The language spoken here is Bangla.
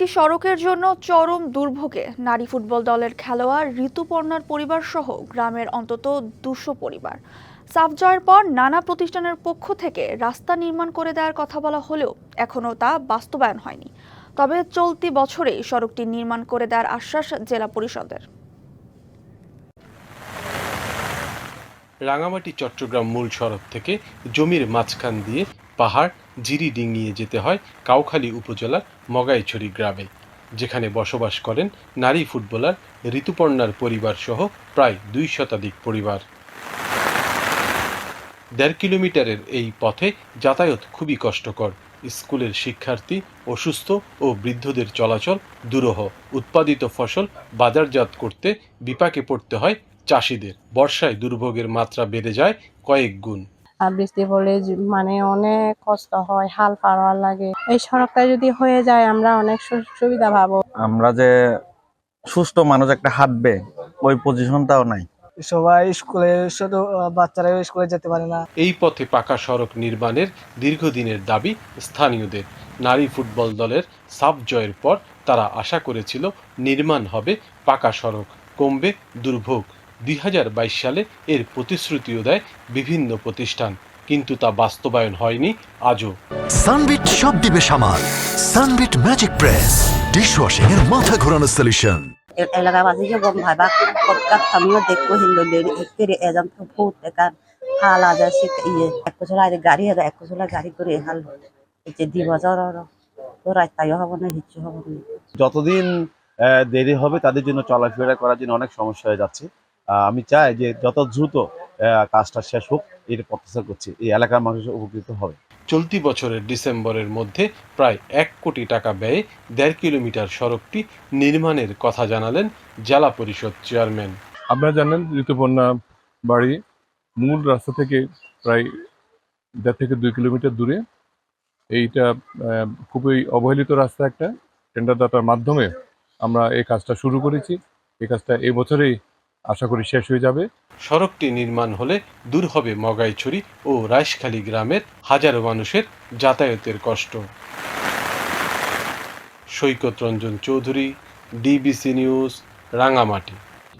একটি সড়কের জন্য চরম দুর্ভোগে নারী ফুটবল দলের খেলোয়াড় ঋতুপর্ণার পরিবার সহ গ্রামের অন্তত দুশো পরিবার। সাফ জয়ের পর নানা প্রতিষ্ঠানের পক্ষ থেকে রাস্তা নির্মাণ করে দেওয়ার কথা বলা হলেও এখনও তা বাস্তবায়ন হয়নি। তবে চলতি বছরেই সড়কটি নির্মাণ করে দেওয়ার আশ্বাস জেলা পরিষদের। রাঙামাটি, চট্টগ্রাম মূল সড়ক থেকে জমির মাঝখান দিয়ে পাহাড়, জিরি ডিঙিয়ে যেতে হয় কাউখালী উপজেলার মগাইছড়ি গ্রামে, যেখানে বসবাস করেন নারী ফুটবলার ঋতুপর্ণার পরিবার সহ প্রায় দুই শতাধিক পরিবার। দেড় কিলোমিটারের এই পথে যাতায়াত খুবই কষ্টকর। স্কুলের শিক্ষার্থী অসুস্থ ও বৃদ্ধদের চলাচল দুরূহ। উৎপাদিত ফসল বাজারজাত করতে বিপাকে পড়তে হয় চাষিদের। বর্ষায় দুর্ভোগের মাত্রা বেড়ে যায় কয়েক গুণ। আর বৃষ্টি পড়লে যে- মানে অনেক কষ্ট হয় হাল পাড়া লাগে। এই সড়কটা যদি হয়ে যায় আমরা অনেক সুবিধা পাবো। আমরা যে সুস্থ মানুষ একটা হাঁটবে ওই পজিশনটাও নাই। সবাই স্কুলে শুধু বাচ্চারা স্কুলে যেতে পারে না। এই পথে পাকা সড়ক নির্মাণের দীর্ঘদিনের দাবি স্থানীয়দের। নারী ফুটবল দলের সাব জয়ের পর তারা আশা করেছিল নির্মাণ হবে পাকা সড়ক কমবে দুর্ভোগ। দুই হাজার বাইশ সালে এর প্রতিশ্রুতিও দেয় বিভিন্ন প্রতিষ্ঠান কিন্তু তা বাস্তবায়ন হয়নি আজও। সানবিট সব দিবে সামাল। সানবিট ম্যাজিক প্রেস ডিশওয়াশিং এর মাথা ঘোরানো সলিউশন এ- এলাকাবাসীকে গম ভাইবা কতকাত আমিও দেখব হিন্দু একেরে এজন তো ভূত একান হাল আজা সে ইয়ে এক বছর আগে গাড়ি আছে এক বছর গাড়ি করে হাল এই যে দি বছর তো রাস্তায় হব না হিচ্ছু হব না। যতদিন আহ, দেরি হবে তাদের জন্য চলাফেরা করার জন্য অনেক সমস্যা হয়ে যাচ্ছে। আমি চাই যে যত দ্রুত কাজটা শেষ হোক এর প্রত্যাশা করছি। এই এলাকার মানুষ উপকৃত হবে। চলতি বছরের ডিসেম্বরের মধ্যে প্রায় এক কোটি টাকা ব্যয়ে দেড় কিলোমিটার সড়কটি নির্মাণের কথা জানালেন জেলা পরিষদ চেয়ারম্যান। আপনারা জানেন ঋতুপর্ণা বাড়ি মূল রাস্তা থেকে প্রায় দেড় থেকে দুই কিলোমিটার দূরে। এইটা খুবই অবহেলিত রাস্তা একটা। টেন্ডারদাতার মাধ্যমে আমরা এই কাজটা শুরু করেছি। এই কাজটা এই বছরেই আশা করি শেষ হয়ে যাবে। সড়কটি নির্মাণ হলে দূর হবে মগাইছড়ি ও রাইশখালী গ্রামের হাজারো মানুষের যাতায়াতের কষ্ট। Saikat Ranjan Chowdhury, DBC news, Rangamati.